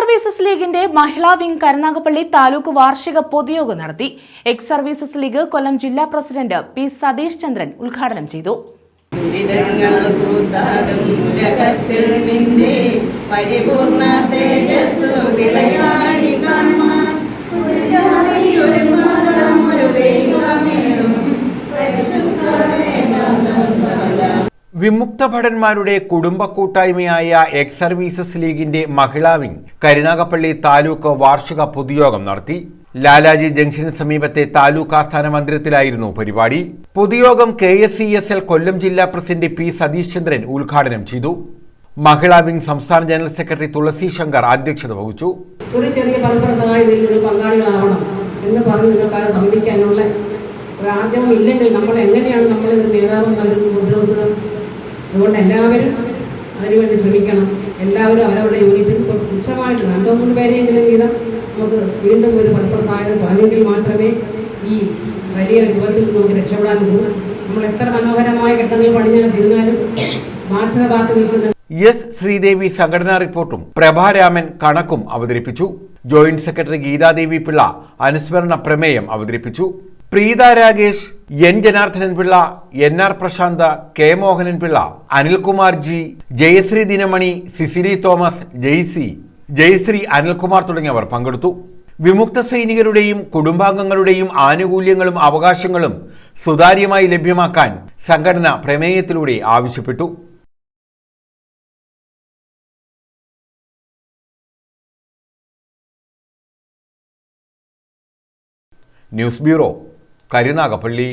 Services ലീഗിന്റെ മഹിളാ wing Karunagappally taluk വാർഷിക പൊതുയോഗം നടത്തി. എക്സ് സർവീസസ് ലീഗ് കൊല്ലം ജില്ലാ പ്രസിഡന്റ് പി സതീഷ് ചന്ദ്രൻ ഉദ്ഘാടനം ചെയ്തു. പരിപൂർണ തേജസ് വിളയാടി വിമുക്ത ഭടന്മാരുടെ കുടുംബ കൂട്ടായ്മയായ എക്സ് സർവീസസ് ലീഗിന്റെ മഹിളാ വിംഗ് കരുനാഗപ്പള്ളി താലൂക്ക് വാർഷിക പൊതുയോഗം നടത്തി. ലാലാജി ജംഗ്ഷന് സമീപത്തെ താലൂക്ക് ആസ്ഥാന മന്ദിരത്തിലായിരുന്നു പരിപാടി. പൊതുയോഗം K S C S L Kollam ജില്ലാ പ്രസിഡന്റ് പി സതീഷ് ചന്ദ്രൻ ഉദ്ഘാടനം ചെയ്തു. മഹിളാ വിംഗ് സംസ്ഥാന ജനറൽ സെക്രട്ടറി തുളസി ശങ്കർ അധ്യക്ഷത വഹിച്ചു. ഒരു ചെറിയ പരസ്പര എന്ന് സമീപിക്കാനുള്ള ഒരു ഇല്ലെങ്കിൽ നമ്മൾ എങ്ങനെയാണ് നമ്മൾ ഒരു നേതാവെന്ന് അവർ മുദ്രവെക്കുക അതുകൊണ്ട് എല്ലാവരും അതിനുവേണ്ടി ശ്രമിക്കണം. എല്ലാവരും അവരവരുടെ യൂണിറ്റിൽ തുച്ഛമായിട്ട് രണ്ടോ മൂന്ന് പേരെയെങ്കിലും വീതം നമുക്ക് വീണ്ടും ഒരു പരസ്പര സഹായത തുടങ്ങിയെങ്കിൽ മാത്രമേ ഈ വലിയ രൂപത്തിൽ നിന്ന് നമുക്ക് രക്ഷപ്പെടാൻ നമ്മൾ എത്ര മനോഹരമായ ഘട്ടങ്ങൾ പണിഞ്ഞാൽ തിരുന്നാലും ബാധ്യത ബാക്കി നിൽക്കുന്ന എസ് ശ്രീദേവി സംഘടനാ റിപ്പോർട്ടും പ്രഭാരാമൻ കണക്കും അവതരിപ്പിച്ചു. ജോയിന്റ് സെക്രട്ടറി ഗീതാദേവി പിള്ള അനുസ്മരണ പ്രമേയം അവതരിപ്പിച്ചു. Preetha Ragesh N Janardhanan Pillai N R Prasanth K Mohanan Pillai Anilkumar G Jayasree Dinamani Cicily Thomas Jaicy Jayasree Anilkumar തുടങ്ങിയവർ പങ്കെടുത്തു. വിമുക്ത സൈനികരുടെയും കുടുംബാംഗങ്ങളുടെയും ആനുകൂല്യങ്ങളും അവകാശങ്ങളും സുതാര്യമായി ലഭ്യമാക്കാൻ സംഘടന പ്രമേയത്തിലൂടെ ആവശ്യപ്പെട്ടു. News bureau Karunagappally